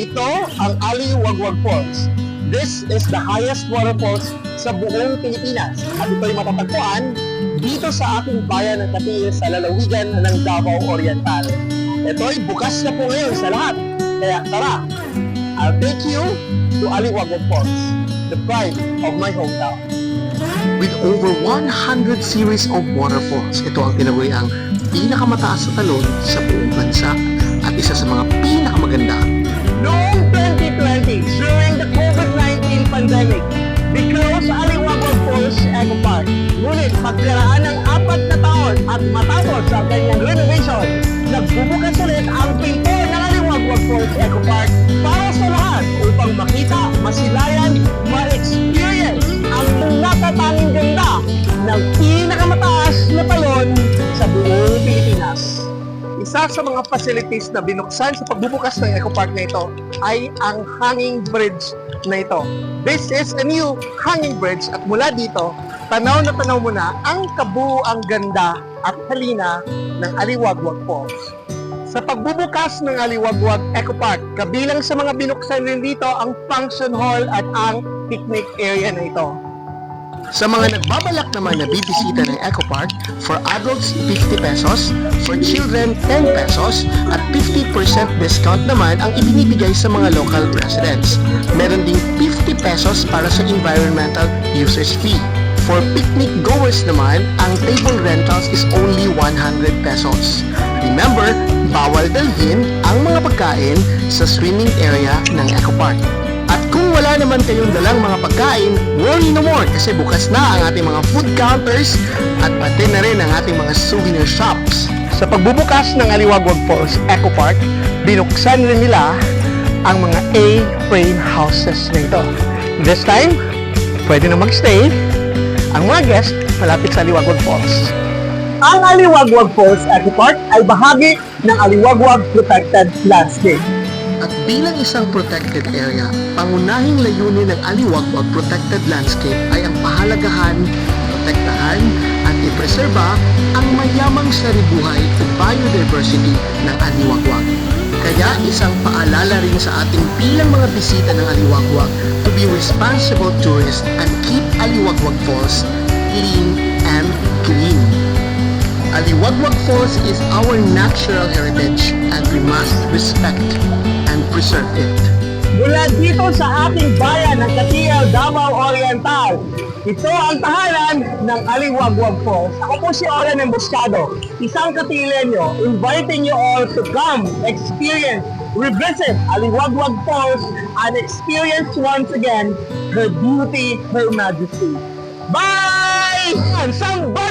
Ito ang Ali Wagwag Falls. This is the highest waterfalls sa buong Pilipinas. At ito'y matatagpuan dito sa ating bayan ng Katiil sa lalawigan ng Davao Oriental. Ito'y bukas na po ngayon sa lahat. Kaya tara, I'll take you to Ali Wagwag Falls, the pride of my hometown. With over 100 series of waterfalls, ito ang tinaguri ang pinakamataas sa talon sa buong bansa at isa sa mga Pagkaraan ng apat na taon at matapos ang kanyang renovation, nagbubukas ulit ang pinto ng Aliwagwag Falls Eco Park para sa lahat upang makita, masilayan, ma-experience ang natatanging ganda ng pinakamataas na talon sa buong Pilipinas. Isa sa mga facilities na binuksan sa pagbubukas ng Eco Park na ito ay ang hanging bridge na ito. This is a new hanging bridge at mula dito, tanaw na tanaw mo na ang kabuuang ganda at halina ng Aliwagwag Falls. Sa pagbubukas ng Aliwagwag Eco Park, kabilang sa mga binuksan rin dito ang function hall at ang picnic area na ito. Sa mga nagbabalak naman na bibisita ng Eco Park, for adults 50 pesos, for children 10 pesos, at 50% discount naman ang ibinibigay sa mga local residents. Meron ding 50 pesos para sa environmental users fee. For picnic goers naman, ang table rentals is only 100 pesos. Remember, bawal dalhin ang mga pagkain sa swimming area ng Eco Park. At kung wala naman kayong dalang mga pagkain, worry no more kasi bukas na ang ating mga food counters at pati na rin ang ating mga souvenir shops. Sa pagbubukas ng Aliwagwag Falls Eco Park, binuksan rin nila ang mga A-frame houses na ito. This time, pwede na magstay ang mga guest malapit sa Aliwagwag Falls. Ang Aliwagwag Falls Eco Park ay bahagi ng Aliwagwag Protected Landscape. At bilang isang protected area, pangunahing layunin ng Aliwagwag Protected Landscape ay ang pahalagahan, protektahan, at ipreserba ang mayamang saribuhay at biodiversity ng Aliwagwag. Kaya isang paalala rin sa ating bilang mga bisita ng Aliwagwag to be responsible tourists and keep Aliwagwag Falls clean and green. Aliwagwag Falls is our natural heritage and we must respect and preserve it. Mula dito sa ating bayan ng Katiel, Davao Oriental, ito ang tahanan ng Aliwagwag Falls. Ako po si Oren Emboscado, isang Katilenyo, inviting you all to come, experience, revisit Aliwagwag Falls and experience once again her beauty, her majesty. Bye! Somebody!